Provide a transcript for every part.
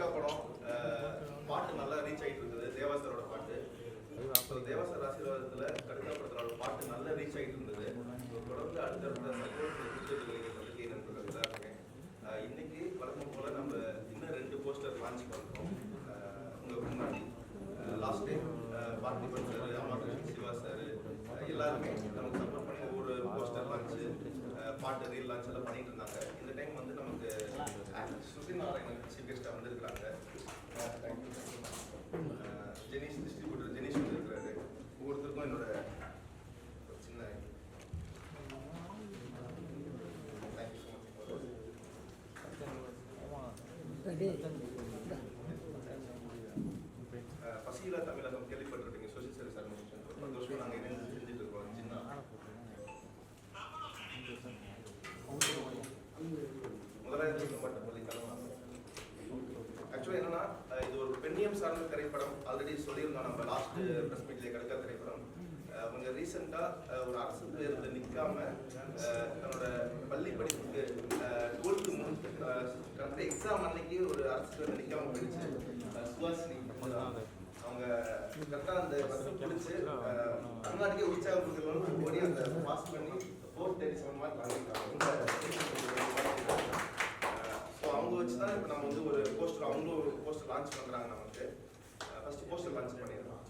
கடுக்கா படம் பாட்டு நல்லா ரீச் ஆகிட்டு இருந்தது தேவாசரோட பாட்டு. ஸோ தேவாசர் ஆசீர்வாதத்தில் கடுக்கா படத்தோட பாட்டு நல்லா ரீச் ஆகிட்டு இருந்தது. தொடர்ந்து அடுத்தடுத்த சப்போர்ட் சந்திக்க இருக்கேன். இன்னைக்கு வழக்கம் போல நம்ம இன்னும் ரெண்டு போஸ்டர் லான்ச் பண்ணுறோம் உங்களுக்கு முன்னாடி. Last time Parthiban sir Amarkrishnan Siva sir எல்லாருமே நமக்கு சப்போர்ட் பண்ணி ஒவ்வொரு போஸ்டர் லான்ச்சு பாட்டு ரீல் லான்ச் எல்லாம் பண்ணிட்டு இருந்தாங்க. இந்த டைம் வந்து நமக்கு கெஸ்ட்டாக பெண்ணியம் சார்ந்த திரைப்படம் ஆல்ரெடி சொல்லியிருந்தோம். நம்ம லாஸ்ட் ப்ரெஸ் மீட்லேயே கிடைக்க திரைப்படம். அவங்க கொஞ்சம் ரீசெண்டாக ஒரு அரசு பேருந்து நிற்காம தன்னோட பள்ளி படிப்புக்கு டுவெல்த்து முடிச்சு கரெக்டாக எக்ஸாம் அன்னைக்கு ஒரு அரசு பேருந்து நிற்காம போயிடுச்சு. அஹ் அவங்க கரெக்டாக அந்த பஸ்ஸை பிடிச்சி தமிழ்நாட்டுக்கே உற்சாகம் கொடுக்கணும்னு ஓடி அந்த பாஸ் பண்ணி ஃபோர் தேர்ட்டி செவன் மார்க் வாங்கியிருக்காங்க வச்சு தான் இப்போ நம்ம வந்து ஒரு போஸ்டர் அவங்களும் ஒரு போஸ்டர் லான்ச் பண்ணுறாங்க நமக்கு. ஃபர்ஸ்ட் போஸ்டர் லான்ச் பண்ணிடலாம்.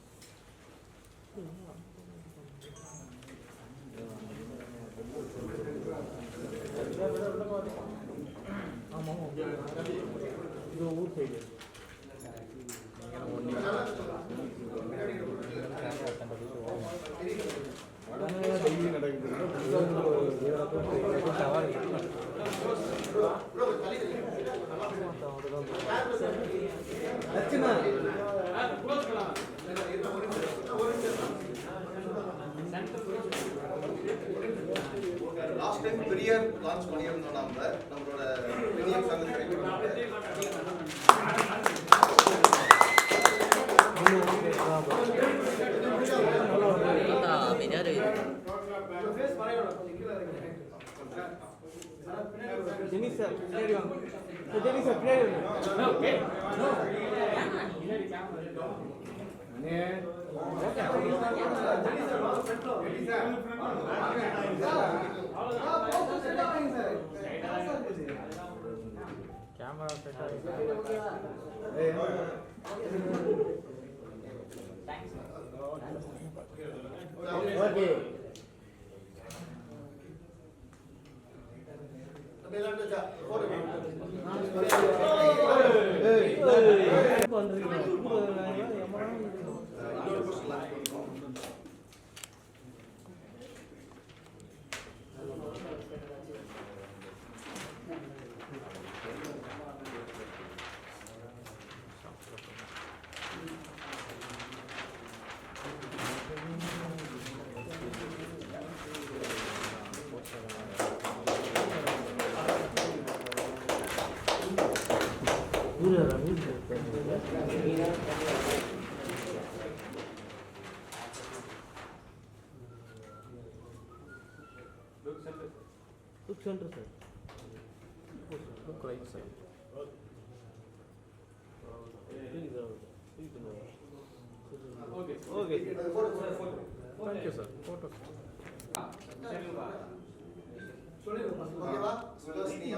லாஸ்ட் டைம் பெரியார் லான்ச் பண்ணியிருந்தோம் நம்ம நம்மளோட பெரியார் சார்ந்த திரைப்படம் Ah, benar ya. Jeni sir பின்னாடி வாங்க ஜெனி சார் பின்னாடி வாங்க கேமரா செட் ஓகே இன்னொரு Look center sir. Look right side. Okay. Okay. Thank you sir. Photo. ஓகேவா சுஹாசினி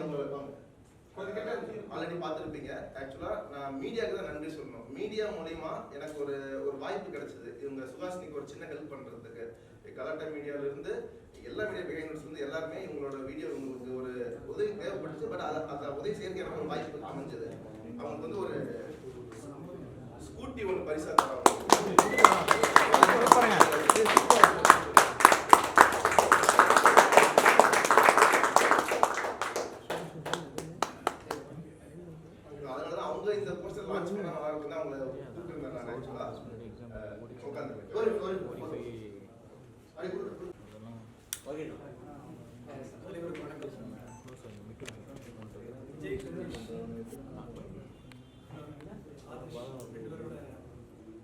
ஆல்ரெடி பார்த்துருப்பீங்க ஆக்சுவலாக நான் மீடியாவுக்கு தான் நன்றி சொல்லணும் மீடியா மூலயமா எனக்கு ஒரு ஒரு வாய்ப்பு கிடைச்சது இவங்க சுஹாசினிக்கு ஒரு சின்ன ஹெல்ப் பண்ணுறதுக்கு கலாட்டா மீடியாவிலேருந்து எல்லா மீடியா பிகைனர்ஸ் வந்து எல்லாருமே இவங்களோட வீடியோ உங்களுக்கு ஒரு உதவி தேவைப்பட்டுச்சு பட் அதை அந்த உதவி செய்யறதுக்கு எனக்கு ஒரு வாய்ப்பு அமைஞ்சது. அவங்களுக்கு வந்து ஒரு ஸ்கூட்டி ஒன்று பரிசா தராங்க. அதனால தான் அவங்க இந்த போஸ்டர் லான்ச் பண்ண நல்லா இருக்குன்னு அவங்கள கூப்பிட்டுருந்தேன் நான் ஆக்சுவலாக உட்காந்து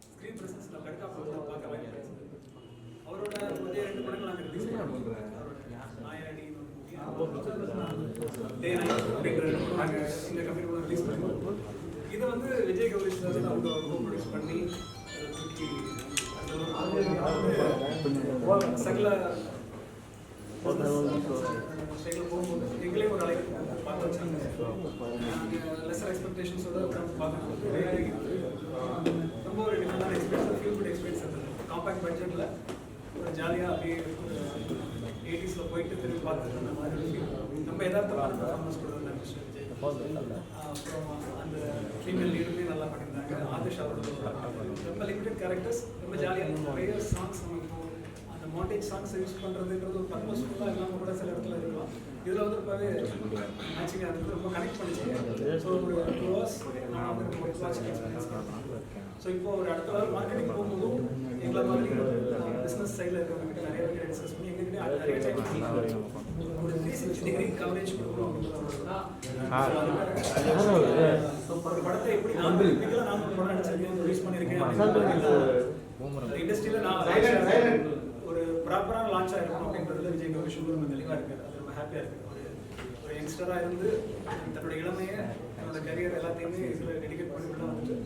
ஸ்க்ரீன் பிரசன்ஸ்ல கடுக்கா படத்தை பார்க்க வாங்கியாச்சு அவரோட ரெண்டு படங்கள் நாங்கள் ரிலீஸ் நாங்கள் இந்த கம்பெனி கூட ரிலீஸ் பண்ணுவோம் இதை வந்து விஜய் கௌரி சார் வந்து அவங்க ப்ரொடியூஸ் பண்ணி சகல சைக்கிள் போகும்போது எங்களே ஒரு அழைப்பு லெஸ்ஸர் எக்ஸ்பெக்டேஷன்ஸோட ரொம்ப ஒரு டிஃப்ரெண்டான எக்ஸ்பீரியன்ஸ் ஃபீல் குட் எக்ஸ்பீரியன்ஸ் இருந்தது காம்பேக்ட் பட்ஜெட்டில் ஒரு ஜாலியாக அப்படியே எயிட்டிஸில் போயிட்டு திரும்பி பார்த்துட்டு அந்த மாதிரி ரொம்ப யதார்த்தமான பர்ஃபார்மன்ஸ் கொடுத்துருந்தாங்க மிஸ்டர் விஜய் அப்புறம் அந்த ஃபீமேல் லீடுமே நல்லா பண்ணியிருந்தாங்க ஆதிஷ் அவரோட ரொம்ப லிமிடெட் கேரக்டர்ஸ் ரொம்ப ஜாலியாக நிறைய சாங்ஸ் நம்ம மாண்டேஜ் சாங்ஸ் யூஸ் பண்ணுறதுன்றது ஒரு பர்பஸ்ஃபுல்லாக இல்லாமல் கூட சில இடத்துல இருக்கலாம். இதில் வந்து ரொம்பவே மேட்சிங்காக இருந்தது ரொம்ப கனெக்ட் பண்ணிச்சு ஸோ ஒரு டூ ஹவர்ஸ் நான் வந்து ஒரு வாட்சிங் எக்ஸ்பீரியன்ஸ் ஸோ இப்போ ஒரு அடுத்த லெவல் மார்க்கெட்டிங் போகும்போதும் எங்களை மாதிரி பிஸ்னஸ் சைடில் இருக்கிறவங்க நிறைய பேர் டிஸ்கஸ் பண்ணி எங்ககிட்ட நிறைய டைம் ஒரு த்ரீ சிக்ஸ்டி டிகிரி கவரேஜ் கொடுக்கணும் ஒரு படத்தை எப்படி நான் நான் ஒரு படம் நடிச்சிருக்கேன் ரிலீஸ் பண்ணியிருக்கேன் இண்டஸ்ட்ரியில நான் ஒரு ப்ராப்பரான லான்ச் ஆயிருக்கணும் அப்படின்றதுல விஜய் கௌரி சுகர் தெளிவாக இருக்காரு அது ரொம்ப ஹாப்பியாக இருக்கு. ஒரு ஒரு யங்ஸ்டராக இருந்து தன்னோட இளமையை தன்னோட கரியர் எல்லாத்தையுமே இதில் டெடிகேட் பண்ணி உள்ள வந்துட்டு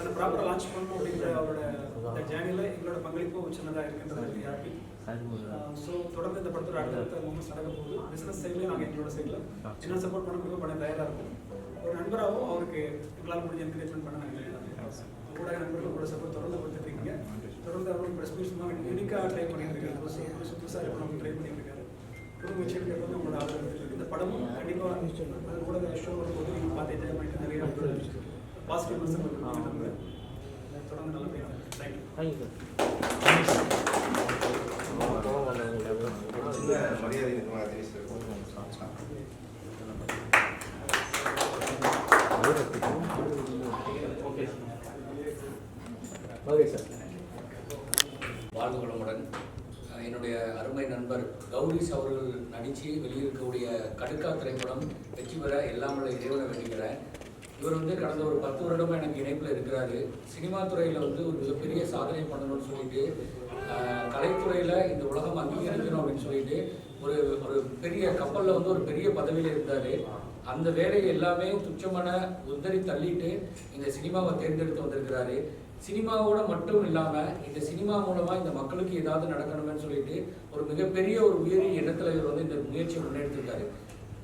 அதை ப்ராப்பராக லான்ச் பண்ணணும் அப்படிங்கிற அவரோட அந்த ஜேர்னியில் எங்களோட பங்களிப்பும் சின்னதாக இருக்குன்றது ஹாப்பி ஸோ தொடர்ந்து இந்த படத்தோட அடுத்தடுத்த மூமெண்ட்ஸ் நடக்க போகுது. பிஸ்னஸ் சைட்லேயும் நாங்கள் எங்களோட சைடில் என்ன சப்போர்ட் பண்ண முடியுமோ பண்ண தயாராக இருக்கும். ஒரு நண்பராகவும் அவருக்கு எங்களால் முடிஞ்ச என்கரேஜ்மெண்ட் பண்ண நாங்கள் ஊடக நண்பர்கள் கூட சப்போர்ட் தொடர்ந்து கொடுத்துட்டு இருக்கீங்க. தொடர்ந்து அவரும் ப்ரெஸ் மீட்ஸ் யூனிக்காக ட்ரை பண்ணிட்டு இருக்காரு புதுசு புதுசு புதுசாக ட்ரை பண்ணிட்டு இருக்காரு புது முயற்சிகள் கேட்பது உங்களோட ஆதரவு இந்த படமும் கண்டிப்பாக ஊடக ஷோ வரும்போது நீங்கள் பார்த்து என்ஜாய் பண்ணிட்டு நிறைய பாசிட்டிவ் மெசேஜ் நம்புறேன் தொடர்ந்து நல்லபடியாக தேங்க்யூ தேங்க்யூ சின்ன மரியாதை ஓகே சார் வாழ்வு வளமுடன். என்னுடைய அருமை நண்பர் கௌரிஸ் அவர்கள் நடித்து வெளியிருக்கக்கூடிய கடுக்கா திரைப்படம் வெற்றி பெற எல்லாமே உள்ள இறைவனை இவர் வந்து கடந்த ஒரு பத்து வருடமாக எனக்கு இணைப்பில் இருக்கிறாரு. சினிமா துறையில் வந்து ஒரு மிகப்பெரிய சாதனை பண்ணணும்னு சொல்லிட்டு கலைத்துறையில் இந்த உலகம் அங்கீகரிக்கணும் அப்படின்னு சொல்லிட்டு ஒரு ஒரு பெரிய கப்பலில் வந்து ஒரு பெரிய பதவியில் இருந்தார். அந்த வேலையை எல்லாமே துச்சமான உதறி தள்ளிட்டு இந்த சினிமாவை தேர்ந்தெடுத்து வந்திருக்கிறாரு. சினிமாவோட மட்டும் இல்லாம இந்த சினிமா மூலமா இந்த மக்களுக்கு ஏதாவது நடக்கணும்னு சொல்லிட்டு ஒரு மிகப்பெரிய ஒரு உயரிய இடத்துல இவர் வந்து இந்த முயற்சியை முன்னெடுத்திருக்காரு.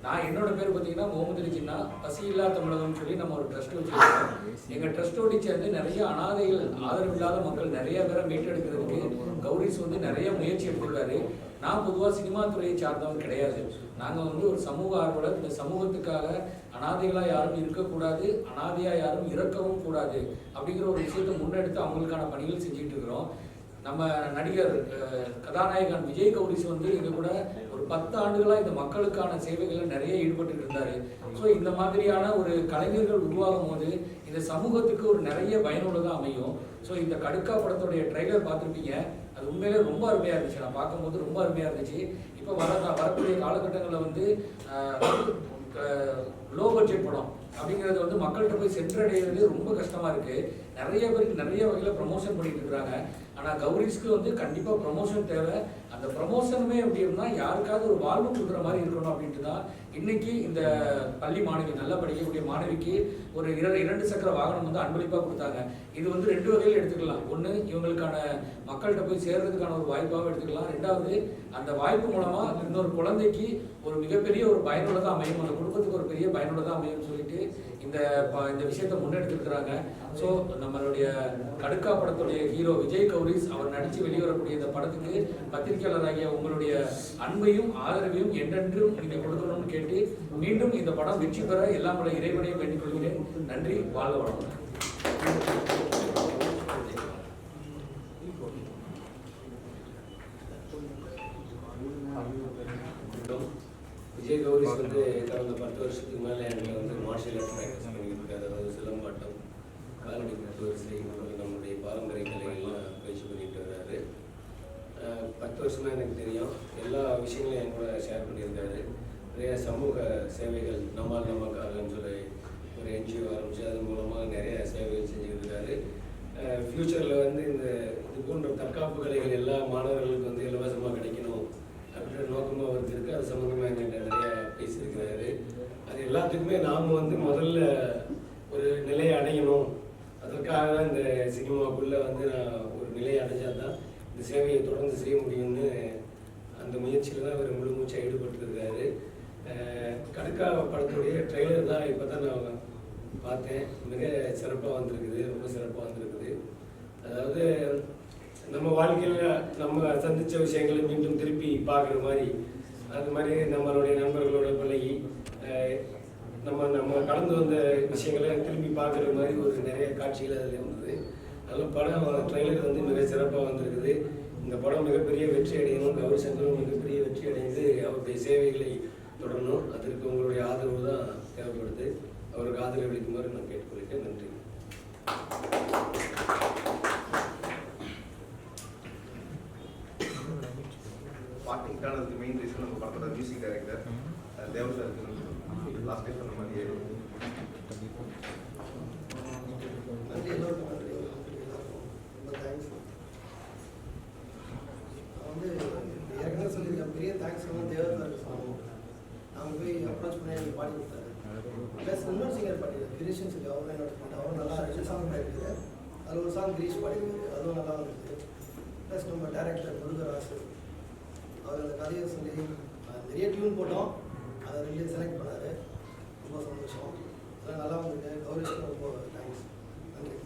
நான் என்னோட பேர் பார்த்தீங்கன்னா முகமது அலிஜின்னா பசி இல்லா தமிழகம்னு சொல்லி நம்ம ஒரு ட்ரஸ்ட் வச்சுருக்கோம். எங்கள் ட்ரஸ்டோடு சேர்ந்து நிறைய அனாதைகள் ஆதரவு இல்லாத மக்கள் நிறைய பேரை மீட்டெடுக்கிறதுக்கு கௌரிஸ் வந்து நிறைய முயற்சி எடுத்திருக்காரு. நான் பொதுவாக சினிமா துறையை சார்ந்தவன் கிடையாது. நாங்கள் வந்து ஒரு சமூக ஆர்வலர். இந்த சமூகத்துக்காக அனாதைகளாக யாரும் இருக்கக்கூடாது அனாதையாக யாரும் இறக்கவும் கூடாது அப்படிங்கிற ஒரு விஷயத்தை முன்னெடுத்து அவங்களுக்கான பணிகள் செஞ்சுட்டு இருக்கிறோம். நம்ம நடிகர் கதாநாயகன் விஜய் கௌரிஸ் வந்து எங்கள் கூட பத்து ஆண்டுகளா இந்த மக்களுக்கான சேவைகளை நிறைய ஈடுபட்டு இருந்தாரு. ஸோ இந்த மாதிரியான ஒரு கலைஞர்கள் உருவாகும் போது இந்த சமூகத்துக்கு ஒரு நிறைய பயனுள்ளதாக அமையும். ஸோ இந்த கடுக்கா படத்துடைய ட்ரைலர் பார்த்துருப்பீங்க. அது உண்மையிலே ரொம்ப அருமையாக இருந்துச்சு. நான் பார்க்கும்போது ரொம்ப அருமையாக இருந்துச்சு. இப்போ வர வரக்கூடிய காலகட்டங்களில் வந்து லோ பட்ஜெட் படம் அப்படிங்கிறது வந்து மக்கள்கிட்ட போய் சென்றடைகிறது ரொம்ப கஷ்டமாக இருக்குது நிறைய பேருக்கு நிறைய வகையில் ப்ரமோஷன் பண்ணிட்டு இருக்கிறாங்க ஆனால் கௌரிஸ்க்கு வந்து கண்டிப்பாக ப்ரமோஷன் தேவை. அந்த ப்ரமோஷனுமே அப்படின்னா யாருக்காவது ஒரு வாழ்வு கொடுக்குற மாதிரி இருக்கணும் அப்படின்ட்டு தான் இன்னைக்கு இந்த பள்ளி மாணவி நல்லா படிக்கக்கூடிய மாணவிக்கு ஒரு இரண்டு இரண்டு சக்கர வாகனம் வந்து அன்பளிப்பாக கொடுத்தாங்க. இது வந்து ரெண்டு வகையில் எடுத்துக்கலாம். ஒன்று இவங்களுக்கான மக்கள்கிட்ட போய் சேர்றதுக்கான ஒரு வாய்ப்பாகவும் எடுத்துக்கலாம். ரெண்டாவது அந்த வாய்ப்பு மூலமாக இன்னொரு குழந்தைக்கு ஒரு மிகப்பெரிய ஒரு பயனுள்ளதாக அமையும். அந்த குடும்பத்துக்கு ஒரு பெரிய பயனுள்ளதாக அமையும்னு சொல்லிட்டு இந்த ப- இந்த விஷயத்த முன்னெடுத்துருக்குறாங்க. ஸோ நம்மளுடைய கடுக்கா படத்துடைய ஹீரோ விஜய் கௌரிஸ் அவர் நடித்து வெளிவரக்கூடிய இந்த படத்துக்கு பத்திரிகையாளராகிய உங்களுடைய அன்பையும் ஆதரவையும் என்றென்றும் நீங்கள் கொடுக்கணும்னு கேட்டு மீண்டும் இந்த படம் வெற்றி பெற எல்லாம் உள்ள இறைவனையும் வேண்டிக் கொள்கிறேன். நன்றி வாழ்க வளமுடன் விஜய் கௌரிஸ் வந்து கடந்த பத்து வருஷத்துக்கு மேலே எங்களை வந்து மார்ஷியல் ஆர்ட் ப்ராக்டிஸ் பண்ணியிருக்காரு அதாவது சிலம்பாட்டம் காலடி வரிசை நம்மளுடைய பாரம்பரிய கலைகள்லாம் பயிற்சி பண்ணிட்டு வர்றாரு. பத்து வருஷமாக எனக்கு தெரியும். எல்லா விஷயங்களையும் என் கூட ஷேர் பண்ணியிருக்காரு. நிறைய சமூக சேவைகள் நம்மால் நமக்காகன்னு சொல்லி ஒரு என்ஜிஓ ஆரம்பிச்சு அது மூலமாக நிறைய சேவைகள் செஞ்சுட்டு இருக்காரு. ஃப்யூச்சரில் வந்து இந்த இது போன்ற தற்காப்பு கலைகள் எல்லா மாணவர்களுக்கும் எல்லாத்துக்குமே நாம் வந்து முதல்ல ஒரு நிலையை அடையணும். அதற்காக தான் இந்த சினிமாவுக்குள்ளே வந்து நான் ஒரு நிலையை அடைஞ்சால் தான் இந்த சேவையை தொடர்ந்து செய்ய முடியும்னு அந்த முயற்சியில் தான் அவர் முழு மூச்சாக ஈடுபட்டிருக்காரு. கடுக்கா படத்துடைய ட்ரெய்லர் தான் இப்போ தான் நான் பார்த்தேன். மிக சிறப்பாக வந்திருக்குது ரொம்ப சிறப்பாக வந்திருக்குது. அதாவது நம்ம வாழ்க்கையில் நம்ம சந்தித்த விஷயங்களை மீண்டும் திருப்பி பார்க்குற மாதிரி அது மாதிரி நம்மளுடைய நண்பர்களோட பழகி நம்ம நம்ம கடந்து வந்த விஷயங்களை திரும்பி பார்க்குற மாதிரி ஒரு நிறைய காட்சிகள் அதில் இருந்தது. நல்ல படம் ட்ரெய்லர் வந்து மிக சிறப்பாக வந்திருக்குது. இந்த படம் மிகப்பெரிய வெற்றி அடையணும். கௌரி சங்கரும் மிகப்பெரிய வெற்றி அடைந்து அவருடைய சேவைகளை தொடரணும். அதற்கு உங்களுடைய ஆதரவு தான் தேவைப்படுது. அவருக்கு ஆதரவு அளிக்குமாறு நான் கேட்டுக்கொள்கிறேன். நன்றி. பாட்டிங்கானதுக்கு மெயின் ரீசன் நம்ம படத்தோட music director Deva last time சொன்ன மாதிரியே நன்றி எல்லோருக்கும் நன்றி ரொம்ப தேங்க்ஸ் வந்து ஏற்கனவே சொல்லியிருக்கேன் பெரிய தேங்க்ஸ் வந்து தேவதாருக்கு சொல்லணும் அவங்க போய் அப்ரோச் பண்ணி எனக்கு பாடி கொடுத்தாரு ப்ளஸ் இன்னொரு சிங்கர் பாடினார் கிரீஷன் சொல்லி அவர் என்னோட பாட்டு அவர் நல்லா ரெண்டு சாங் பாடிருக்காரு அதில் ஒரு சாங் கிரீஷ் பாடிருக்காரு அதுவும் நல்லா இருந்தது ப்ளஸ் நம்ம டேரக்டர் முருகராசு அவர் அந்த கதையை சொல்லி அஹ், நிறைய டியூன் போட்டோம். அதை ரெண்டு செலக்ட் பண்ணார். ரொம்ப சந்தோஷம். அதெல்லாம் நல்லா வந்திருக்கு. கௌரிஷ்க்கு ரொம்ப தேங்க்ஸ் நன்றி.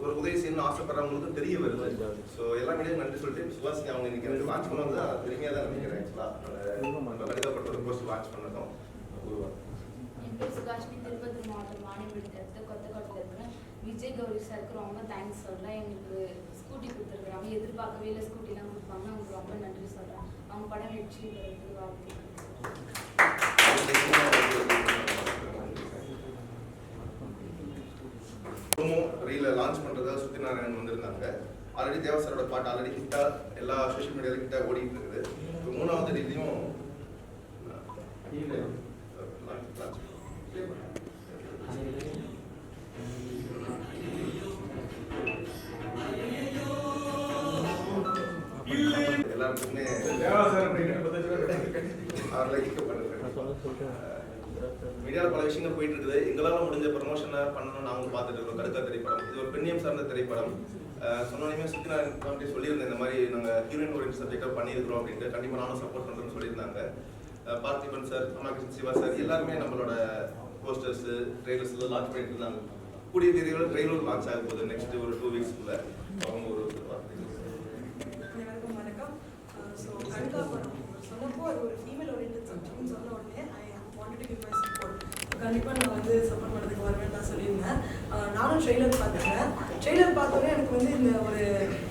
ஒரு உதவி செய்யணும்னு ஆசைப்படுறவங்களுக்கு தெரிய வருது. ஸோ எல்லா மீடியம் நன்றி சொல்லிட்டு சுவாசினி அவங்க இன்னைக்கு எனக்கு லான்ச் பண்ணது அது பெருமையாக தான் நினைக்கிறேன் ஆக்சுவலாக கடிதப்பட்ட போஸ்ட் லான்ச் பண்ணதும் உருவா என் பேர் சுகாஷ்மி திருப்பதி மாவட்டம் கொத்தக்கோட்டையில் இருக்கிறேன் விஜய் கௌரி சாருக்கு ரொம்ப தேங்க்ஸ் சொல்கிறேன் எங்களுக்கு ஸ்கூட்டி கொடுத்துருக்குறாங்க. எதிர்பார்க்கவே இல்லை ஸ்கூட்டிலாம் கொடுப்பாங்க. அவங்களுக்கு ரொம்ப நன்றி சொல்கிறேன் அவங்க படம் வெற்றி பெறதுக்கு வாழ்த்து. ரீல லான்ச் பண்ணுறதா சுத்தி நாராயணன் வந்திருந்தாங்க. ஆல்ரெடி தேவசரோட பாட்டு ஆல்ரெடி ஹிட்டாக எல்லா சோஷியல் மீடியால ஹிட்டாக ஓடிட்டு இருக்குது. இப்போ மூணாவது ரீலையும் எல்லாருக்குமே அவர்களை மீடியாவில் பல விஷயங்கள் போயிட்டு இருக்குது எங்களால் முடிஞ்ச ப்ரமோஷனை பண்ணணும்னு நாங்களும் பார்த்துட்டு இருக்கோம். கடுக்கா திரைப்படம். இது ஒரு பெண்ணியம் சார்ந்த திரைப்படம். சொன்னோடனே சுற்றி நான் காமிட்டி சொல்லியிருந்தேன் இந்த மாதிரி நாங்கள் ஹீரோயின் ஓரியன்ட் சப்ஜெக்டாக பண்ணியிருக்கிறோம் அப்படின்ட்டு. கண்டிப்பாக நானும் சப்போர்ட் பண்ணுறேன்னு சொல்லியிருந்தாங்க. பார்த்திபன் சார் அம்மாகிருஷ்ணன் சிவா சார் எல்லாருமே நம்மளோட போஸ்டர்ஸ் ட்ரெய்லர்ஸ் எல்லாம் லான்ச் பண்ணிட்டு இருந்தாங்க. கூடிய விரைவில் ட்ரெய்லர் லான்ச் ஆக போகுது நெக்ஸ்ட் ஒரு டூ வீக்ஸ்க்குள்ள அவங்க ஒரு வார்த்தை அனைவருக்கும் வணக்கம் ஸோ கடுக்கா படம் சொன்னப்போ அது ஒரு அப்படின்னு சொன்ன உடனே I wanted to give my support கண்டிப்பாக நான் வந்து சப்போர்ட் பண்ணுறதுக்கு வருவேன் தான் சொல்லியிருந்தேன். நானும் ட்ரெய்லர் பார்த்துருக்கேன் ட்ரெய்லர் பார்த்தோன்னே எனக்கு வந்து இந்த ஒரு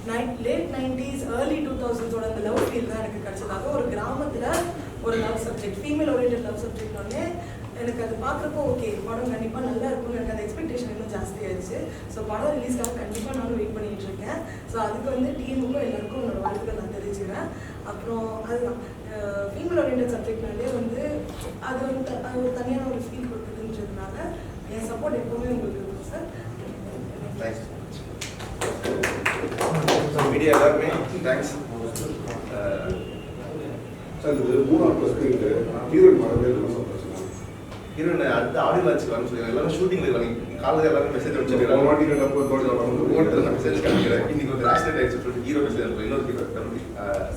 nine late nineties early two தௌசண்ட்ஸோட அந்த லவ் ஃபீல் தான் எனக்கு கிடச்சதாக ஒரு கிராமத்தில் ஒரு love subject female orient love சப்ஜெக்ட்னோடனே எனக்கு அது பார்க்குறப்போ ஓகே படம் கண்டிப்பாக நல்லா இருக்கும்னு எனக்கு அந்த எக்ஸ்பெக்டேஷன் இன்னும் ஜாஸ்தி ஆயிடுச்சு. ஸோ படம் ரிலீஸ்க்காக கண்டிப்பாக நானும் வெயிட் பண்ணிட்டு இருக்கேன். ஸோ அதுக்கு வந்து டீமுக்கும் எல்லாருக்கும் என்னோட வாழ்த்துக்கள் நான் தெரிஞ்சுக்கிறேன் அப்புறம் அதுதான். ஃபீமேல் ஓரியன்ட் சப்ஜெக்ட்னாலே வந்து அது வந்து அது ஒரு தனியான ஒரு ஃபீல் கொடுக்குதுன்றதுனால என் சப்போர்ட் எப்பவுமே உங்களுக்கு இருக்கும் சார் மீடியா எல்லாருமே தேங்க்ஸ் சார் இது மூணாவது ஹீரோயின் ஹீரோயின் அடுத்த ஆடியோ லான்ச் வரணும்னு சொல்லி எல்லாரும் ஷூட்டிங்ல இருக்காங்க காலையில் எல்லாரும் மெசேஜ் ஒரு அனுப்பிச்சிருக்காங்க தோட்டத்தில் ஒவ்வொருத்தரும் வரணும் நான் மெசேஜ் காமிக்கிறேன் இன்னைக்கு ஒரு ஆக்சிடென்ட் ஆயிடுச்சு சொல்லிட்டு ஹீரோ மெசேஜ் அனுப்பி இன்னொரு ஹீரோ தம்பி.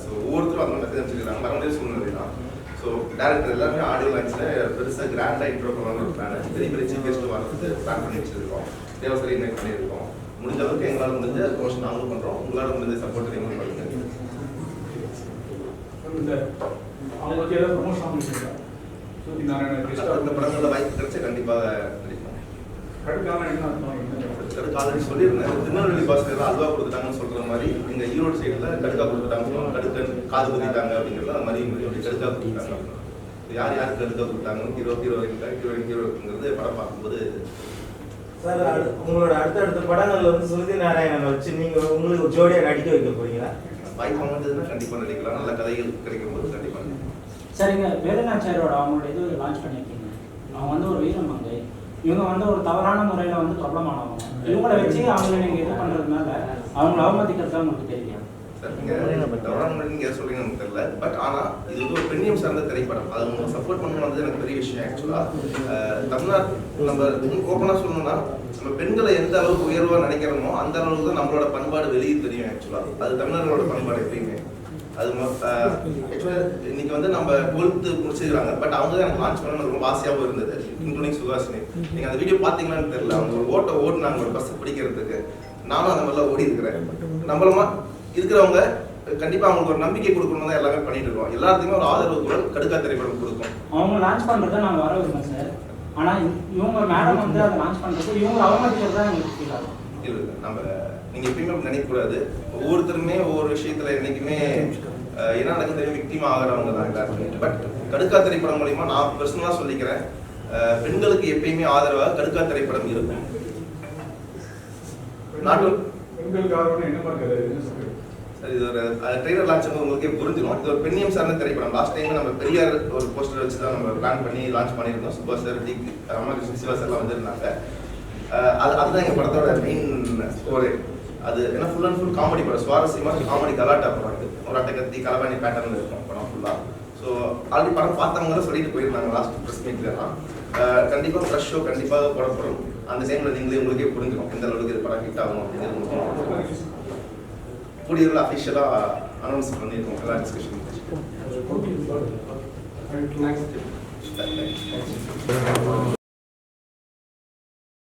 ஸோ ஒவ்வொருத்தரும் அந்த மெசேஜ் அனுப்பிச்சிருக்காங்க. வர முடியாது சூழ்நிலை தான் ஸோ டேரக்டர் எல்லாருமே ஆடியோ லான்ச்சில் பெருசாக கிராண்டாக இன்ட்ரோ பண்ணணும் ஒரு பிளான் பெரிய பெரிய சீஃப் கெஸ்ட் வரதுக்கு பிளான் பண்ணி வச்சிருக்கோம். தேவசரி இன்வைட் பண்ணியிருக்கோம். முடிஞ்ச அளவுக்கு எங்களால் முடிஞ்ச ப்ரொமோஷன் நாங்களும் பண்ணுறோம் உங்களால் முடிஞ்ச சப்போர்ட் நீங்களும் பண்ணுங்க ஏதாவது ப்ரொமோஷன் ஆகிருக்கீங்களா சுத்தி அந்த படங்களில் வாய்ப்பு கிடைச்சா கண்டிப்பாக நடிப்பேன் கடுக்கான என்ன அர்த்தம் ஆல்ரெடி சொல்லியிருந்தேன் திருநெல்வேலி பாஸ்கர் அல்வா கொடுத்துட்டாங்கன்னு சொல்ற மாதிரி இந்த ஈரோடு சைடுல கடுக்கா கொடுத்துட்டாங்க கடுக்கன் காது குத்திட்டாங்க அப்படிங்கிறத அந்த மாதிரி கடுக்கா கொடுத்துட்டாங்க இது யார் யாருக்கு கடுக்கா கொடுத்தாங்க ஹீரோ ஹீரோ ஹீரோயின் ஹீரோங்கிறது படம் பார்க்கும்போது சார் அடு- உங்களோட அடுத்தடுத்த படங்கள்ல வந்து சுருதி நாராயணன் வச்சு நீங்க உங்களுக்கு ஜோடியா நடிக்க வைக்க போறீங்களா வாய்ப்பு அமைஞ்சதுன்னா கண்டிப்பா நடிக்கலாம் நல்ல கதைகள் கிடைக்கும் போது கண்டிப்பா சரிங்க வேலுநாச்சியாரோட அவங்களோட இது லான்ச் பண்ணியிருக்கீங்க. அவங்க வந்து ஒரு வீரமங்கை இவங்க வந்து ஒரு தவறான முறையில் வந்து பிரபலமானவங்க. இவங்கள வச்சு அவங்கள நீங்கள் இது பண்ணுறதுனால அவங்கள அவமதிக்கிறது தான் உங்களுக்கு தெரியும். சார் நீங்க தவறான முறையில் நீங்க எதை தெரியல. பட் ஆனா இது வந்து ஒரு பெண்ணியம் சார்ந்த திரைப்படம். அது உங்களுக்கு சப்போர்ட் பண்ணணும் எனக்கு பெரிய விஷயம் ஆக்சுவலா தமிழ்நாடு நம்ம ஓப்பனா சொல்லணும்னா நம்ம பெண்களை எந்த அளவுக்கு உயர்வா நினைக்கிறோமோ அந்த அளவுக்கு தான் நம்மளோட பண்பாடு வெளியே தெரியும் ஆக்சுவலா அது தமிழர்களோட பண்பாடு எப்பயுமே. அது ஆக்சுவலாக இன்னைக்கு வந்து நம்ம டுவெல்த்து முடிச்சிருக்காங்க பட் அவங்க தான் எனக்கு லான்ச் பண்ண ரொம்ப ஆசையாகவும் இருந்தது இன்க்ளூடிங் சுகாசினி நீங்க அந்த வீடியோ பார்த்தீங்களான்னு தெரியல. அவங்க ஒரு ஓட்ட ஓட்டுனாங்க ஒரு பஸ் பிடிக்கிறதுக்கு. நானும் அந்த மாதிரிலாம் ஓடி இருக்கிறேன். நம்மளமா இருக்கிறவங்க கண்டிப்பா அவங்களுக்கு ஒரு நம்பிக்கை கொடுக்கணும் தான் எல்லாமே பண்ணிட்டு இருக்கோம். எல்லாத்துக்குமே ஒரு ஆதரவு குரல் கடுக்கா திரைப்படம் கொடுக்கும். அவங்க லான்ச் பண்ணுறத நாங்கள் வர விரும்புகிறோம் சார் ஆனால் இவங்க மேடம் வந்து அதை லான்ச் பண்ணுறது இவங்க அவமதிக்கிறது தான் எங்களுக்கு ஃபீல் ஆகும் இல்ல இல்ல. நம்ம நீங்க எப்பயுமே நினைக்கக்கூடாது. ஒவ்வொருத்தருமே ஒவ்வொரு விஷயத்துல என்னைக்குமே என்ன நடக்குது விக்டிம் ஆகிறவங்க தான் எல்லாருமே. பட் கடுக்கா திரைப்படம் மூலியமா நான் பர்சனலா சொல்லிக்கிறேன். பெண்களுக்கு எப்பயுமே ஆதரவாக கடுக்கா திரைப்படம் இருக்கும். நாட்டு சரி, இது ஒரு ட்ரெய்லர் லான்ச் உங்களுக்கே புரிஞ்சிடும் இது ஒரு பெண்ணியம் சார்ந்த திரைப்படம். லாஸ்ட் டைம் நம்ம பெரியார் ஒரு போஸ்டர் வச்சு தான் நம்ம பிளான் பண்ணி லான்ச் பண்ணியிருந்தோம். சுபா சார் டி ராமகிருஷ்ணன் சிவா சார்லாம் வந்திருந்தாங்க. அது அதுதான் எங்கள் படத்தோட மெயின் ஸ்டோரி அது ஏன்னா ஃபுல் அண்ட் ஃபுல் காமெடி படம் சுவாரஸ்யமாக காமெடி கலாட்டா படம் இது. ஒரு அட்டகத்தி கலவாணி பேட்டர்னில் இருக்கும் படம் ஃபுல்லாக ஸோ ஆல்ரெடி படம் பார்த்தவங்க தான் சொல்லிட்டு போயிருந்தாங்க லாஸ்ட் ப்ரெஸ் மீட்லாம் கண்டிப்பாக ஃப்ரெஷ் ஷோ கண்டிப்பாக போடப்படும் அந்த டைமில் நீங்களே உங்களுக்கே புரிஞ்சிடும் எந்த அளவுக்கு இது படம் ஹிட் ஆகும் அப்படின்னு உங்களுக்கு. கூடிய அஃபிஷியலாக அனௌன்ஸ் பண்ணியிருக்கோம் எல்லா டிஸ்கஷன் Thank you.